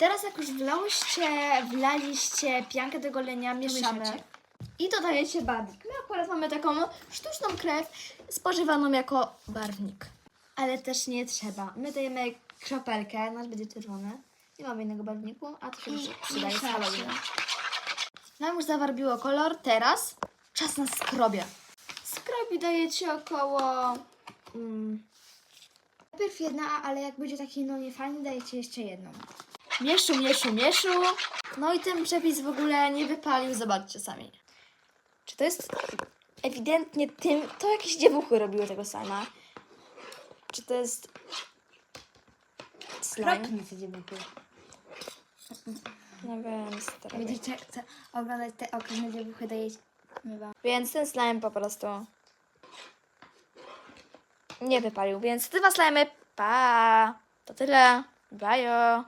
Teraz jak już wlałyście, wlaliście piankę do golenia, mieszamy. Mieszacie. I dodajecie barwnik. My akurat mamy taką sztuczną krew spożywaną jako barwnik. Ale też nie trzeba. My dajemy kropelkę, nasz będzie czerwony. Nie mamy innego barwniku, a to się już przydaje z. Halloween. Nam już zawarbiło kolor, teraz czas na skrobie. Skrobi dajecie około... Mm, najpierw jedna, ale jak będzie taki no niefajny, dajecie jeszcze jedną. Mieszu, mieszu, mieszu. No i ten przepis w ogóle nie wypalił, zobaczcie sami. Czy to jest ewidentnie tym, to jakieś dziewuchy robiły tego sama. Czy to jest slime? Kropnie te dziewuchy. No więc, teraz. Będziecie chcę oglądać te określone dziewuchy daje Mywa. więc ten slime po prostu nie wypalił. Więc dwa slimy, pa! To tyle, bajo!